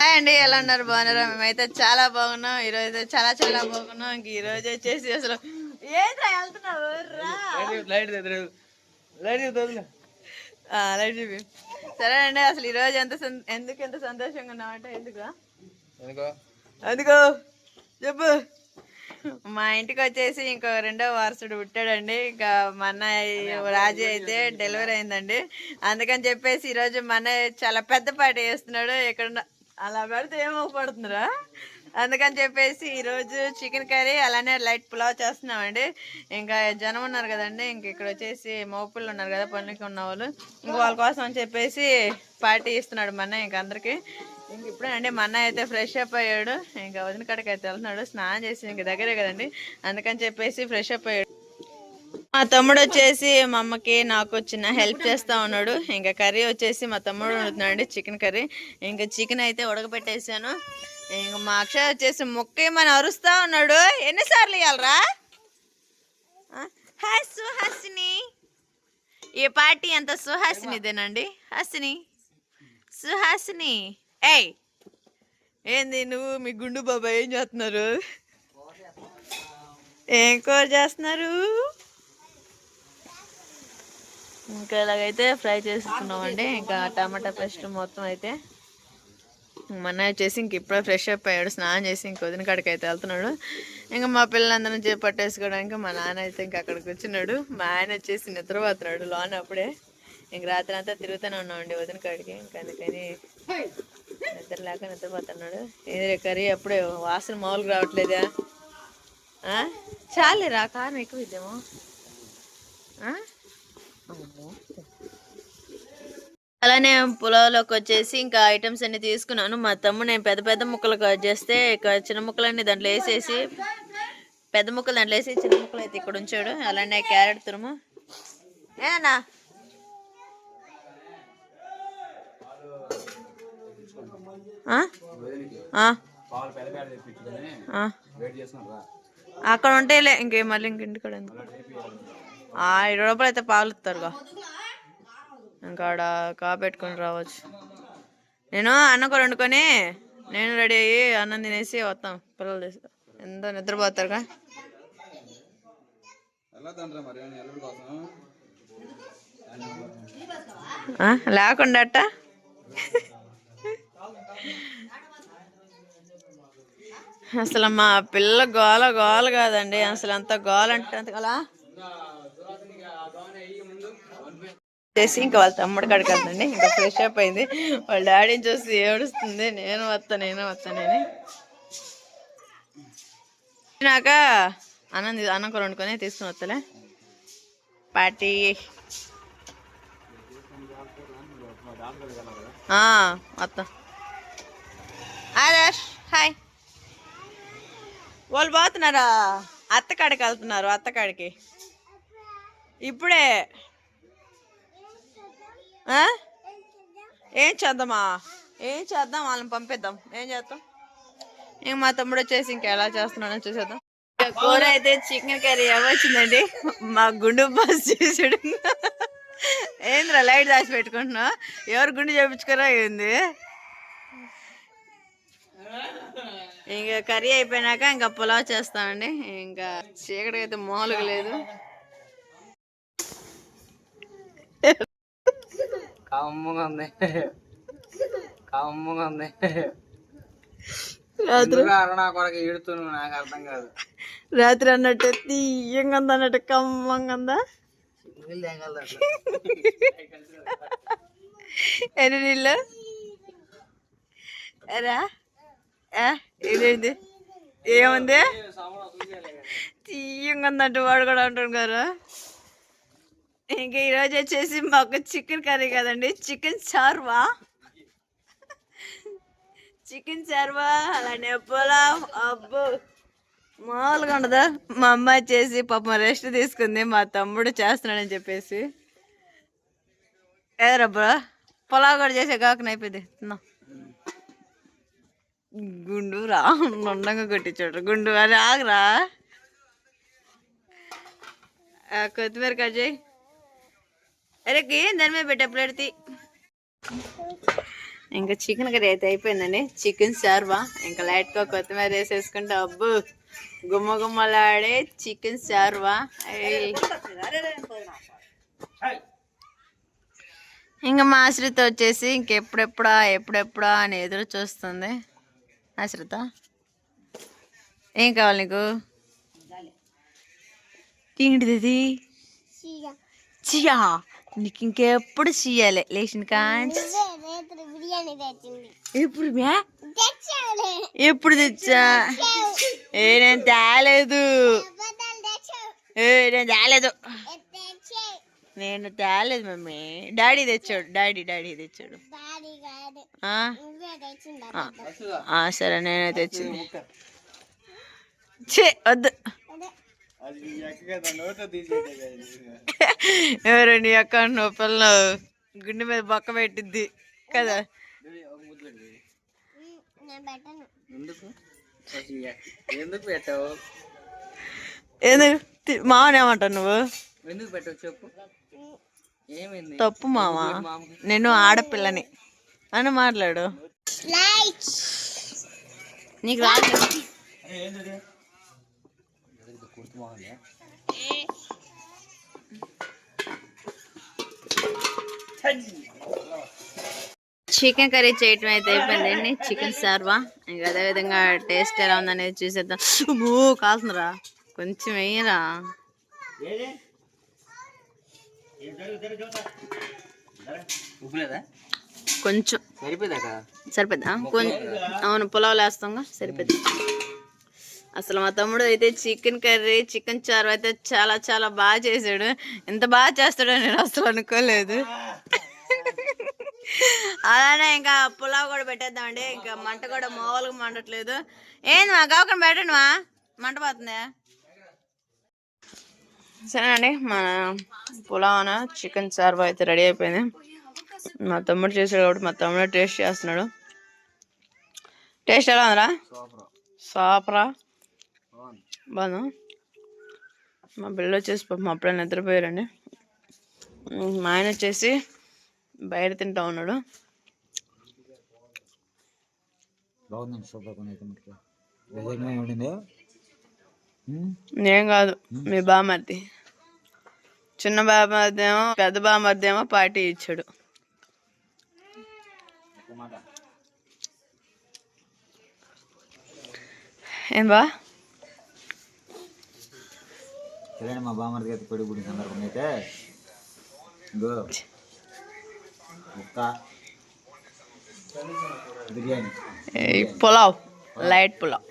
Hi అండి ఎలా ఉన్నారు? బాగున్నారా? మేమైతే చాలా బాగున్నాం. ఈరోజు అయితే చాలా చాలా బాగున్నాం. ఇంక ఈ రోజు వచ్చేసి అసలు ఏంట్రా వెళ్తున్నావు? లైట్ చూపి సరే అండి అసలు ఈ రోజు ఎంత ఎందుకు ఎంత సంతోషంగా ఉన్నామంటే ఎందుకు? ఎందుకో? అందుకో చెప్పు. మా ఇంటికి వచ్చేసి ఇంకో రెండో వారసుడు పుట్టాడండి. ఇంకా మా అన్నయ్య రాజు అయితే డెలివరీ అయిందండి. అందుకని చెప్పేసి ఈరోజు మా అన్నయ్య చాలా పెద్ద పార్టీ చేస్తున్నాడు ఇక్కడ అలా పెడితే ఏమవుపడుతుందిరా అందుకని చెప్పేసి ఈరోజు చికెన్ కర్రీ అలానే లైట్ పులావ్ చేస్తున్నామండి. ఇంకా జనం ఉన్నారు కదండి ఇంక ఇక్కడ వచ్చేసి మోపుళ్ళు ఉన్నారు కదా పనులకి ఉన్న వాళ్ళు. ఇంక వాళ్ళ కోసం అని చెప్పేసి పార్టీ ఇస్తున్నాడు మన అన్నయ్య ఇంక అందరికి. ఇంక ఇప్పుడేనండి మా అన్నయ్య అయితే ఫ్రెష్ అప్ అయ్యాడు. ఇంకా వదిన కాడికి అయితే వెళ్తున్నాడు స్నానం చేసి ఇంక దగ్గరే కదండి. అందుకని చెప్పేసి ఫ్రెష్ అప్ అయ్యాడు. మా తమ్ముడు వచ్చేసి మా అమ్మకి నాకు చిన్న హెల్ప్ చేస్తూ ఉన్నాడు. ఇంకా కర్రీ వచ్చేసి మా తమ్ముడు వండుతున్నాడు చికెన్ కర్రీ. ఇంకా చికెన్ అయితే ఉడకబెట్టేసాను. ఇంకా మా అక్షయ్ వచ్చేసి మొక్కేమని అరుస్తూ ఉన్నాడు. ఎన్నిసార్లు ఇవ్వాలరా హాయ్ సుహాసిని. ఈ పార్టీ అంత సుహాసినిదేనండి. హాసిని. సుహాసిని. ఏయ్! ఏంది నువ్వు మీ గుండు బాబా ఏం చేస్తున్నారు? ఏం కూర చేస్తున్నారు? ఇంకా ఇలాగైతే ఫ్రై చేసుకున్నామండి. ఇంకా టమాటా పేస్ట్ మొత్తం అయితే మన వచ్చేసి ఇంక ఇప్పుడే ఫ్రెష్ అప్ అయ్యాడు. స్నానం చేసి ఇంక వదిన కాడికి అయితే వెళ్తున్నాడు. ఇంకా మా పిల్లలందరం చేసి పట్టేసుకోవడానికి మా నాన్న అయితే ఇంక అక్కడికి వచ్చినాడు. మా ఆయన వచ్చేసి నిద్రపోతున్నాడు లోన అప్పుడే. ఇంక రాత్రి అంతా తిరుగుతూనే ఉన్నామండి వదిన కాడికి. ఇంకా అందుకని నిద్ర లేక నిద్రపోతున్నాడు. ఏది కర్రీ? అప్పుడే వాసన మామూలుగా రావట్లేదా? చాలేరా? కారం ఎక్కువ ఇద్దాము. అలానే పులావ్లోకి వచ్చేసి ఇంకా ఐటమ్స్ అన్ని తీసుకున్నాను. మా తమ్ముడు నేను పెద్ద పెద్ద ముక్కలు కట్ చేస్తే చిన్న ముక్కలన్నీ దాంట్లో వేసేసి పెద్ద ముక్కలు దాంట్లో వేసి చిన్న ముక్కలు అయితే ఇక్కడ ఉంచాడు. అలానే క్యారెట్ తురుము. ఏనా అక్కడ ఉంటేలే ఇంకే మళ్ళీ ఇంక ఇంటికాడ ఇరవై రూపాయలు అయితే పాలు ఇస్తారుగా ఇంకా ఆడ కాపెట్టుకొని రావచ్చు. నేను అన్నం కూర వండుకొని నేను రెడీ అయ్యి అన్నం తినేసి వస్తాం. పిల్లలు తీస్తా ఎంతో నిద్రపోతారుగా లేకుండా అట్ట? అసలు మా పిల్ల గోల గోల కాదండి. అసలు అంత గోల అంటే అంత గోల. చేసి ఇంకా వాళ్ళ తమ్ముడు కాడికి వెళ్తుంది ఇంకా ఫ్రెష్ అప్ అయింది. వాళ్ళ డాడీని చూసి ఏడుస్తుంది. నేను వస్తా నేను వస్తానని నాక అన్నం అన్నం కూర వండుకొని తీసుకుని వస్తలే పార్టీ. ఆ, వస్తా ఆదర్శ్ హాయ్. వాళ్ళు పోతున్నారా? అత్తకాడికి వెళ్తున్నారు అత్తకాడికి ఇప్పుడే. ఏం చేద్దామా? ఏం చేద్దాం? వాళ్ళని పంపిద్దాం. ఏం చేద్దాం? ఇంక మా తమ్ముడు వచ్చేసి ఇంకా ఎలా చేస్తున్నాడో చూసేద్దాం. కూర అయితే చికెన్ కర్రీ ఏమొచ్చిందండి మా గుండు బస్ చేసాడు. ఏంద్రా లైట్ దాచి పెట్టుకుంటున్నావు? ఎవరు గుండు చేపించుకోరా ఏంది? ఇంకా కర్రీ అయిపోయినాక ఇంకా పులావ్ చేస్తామండి. ఇంకా చీకటి అయితే మామూలుగా లేదు. కమ్ముగా ఉంది కమ్ముగా ఉంది రాత్రి అరుణా కొరకు ఈడుతున్నావు నాకు అర్థం కాదు రాత్రి అన్నట్టు తీయంగా అన్నట్టు కమ్మంగా ఉందా. ఎన్ని నీళ్ళు రా ఇదేంటి ఏముంది తీయంగా ఉందంటే వాడు కూడా అంటాడు కదా ఇంకా ఈరోజు వచ్చేసి మాకు చికెన్ కర్రీ కదండి. చికెన్ చార్వా చికెన్ చార్వా అలానే పులావ్. అబ్బు. మామూలుగా ఉండదా? మా అమ్మ వచ్చేసి పాపం రెస్ట్ తీసుకుంది మా తమ్ముడు చేస్తున్నాడని చెప్పేసి. ఏదరబ్బా పొలావ్ కూడా చేసే కాకన అయిపోయింది. తిందాం గుండు రా నుండంగా కొట్టించాడు. గుండు అని ఆగరా. కొత్తిమీర కట్ చేయి. అరే దాని మీద పెట్టే ప్లేట్ ఇంకా చికెన్ కర్రీ అయితే అయిపోయిందండి. చికెన్ షార్వా. ఇంకా లైట్గా కొత్తిమీర వేసేసుకుంటే అబ్బు గుమ్మ గుమ్మలాడే చికెన్ ఏయ్. ఇంకా మా ఆశ్రిత వచ్చేసి ఇంకెప్పుడెప్పుడా ఎప్పుడెప్పుడా అని ఎదురు చూస్తుంది. ఆశ్రిత ఏం కావాలి నీకు? ఏంటిది చియా. నీకు ఇంకెప్పుడు చెయ్యాలి. లేచిన కాంచి. ఎప్పుడు ఎప్పుడు తెచ్చా? ఏ నేను తేలేదు. ఏ నేను తేలేదు. నేను తేలేదు మమ్మీ. డాడీ తెచ్చాడు. డాడీ డాడీ తెచ్చాడు. సరే నేనే తెచ్చింది. ఛే వద్దు. ఎవరు నీ అక్క నువ్వు పిల్ల గుండె మీద బొక్క పెట్టిద్ది కదా. ఎందుకు? పెట్టావు? ఎందుకు? తి- మావని ఏమంటావు నువ్వు? ఎందుకు పెట్టావు చెప్పు. తప్పు మామ నేను ఆడపిల్లని. అని మాట్లాడు. నీకు రాదు. చికెన్ కర్రీ చేయటం అయితే అయిపోయిందండి. చికెన్ సార్వా ఇంకా అదేవిధంగా టేస్ట్ ఎలా ఉందనేది చూసేద్దాం. కాస్తుందిరా కొంచెం వేయరా కొంచెం. కొంచెం అవును పులావ్ వేస్తాం సరిపోద్ది అసలు మా తమ్ముడు అయితే చికెన్ కర్రీ చికెన్ చారు అయితే చాలా చాలా బాగా చేశాడు ఎంత బాగా చేస్తాడో నేను అసలు అనుకోలేదు. అలానే ఇంకా పులావ్ కూడా పెట్టేద్దామండి. ఇంకా మంట కూడా మామూలుగా మండట్లేదు. ఏంది మా కాకుండా పెట్టండి మా. మంట పోతుందా? సరేనండి మన పులావ్ చికెన్ చారు అయితే రెడీ అయిపోయింది. మా తమ్ముడు చేసాడు కాబట్టి మా తమ్ముడు టేస్ట్ చేస్తున్నాడు. టేస్ట్ ఎలా ఉందిరా? సూపర్. బాగుందా. మా పిల్లలు వచ్చేసి పాపం అప్పుడే నిద్రపోయారండి. మా ఆయన వచ్చేసి బయట తింటా ఉన్నాడు. ఏం కాదు మీ బామర్ది చిన్న బామర్ది ఏమో పెద్ద బామర్ది ఏమో పార్టీ ఇచ్చాడు. ఏం బా? సరే మా బామ్మర్ది అయితే పొడి గుడి సందర్భంగా అయితే ఇగో ఒక్క బిర్యానీ ఈ పులావ్ లైట్ పులావ్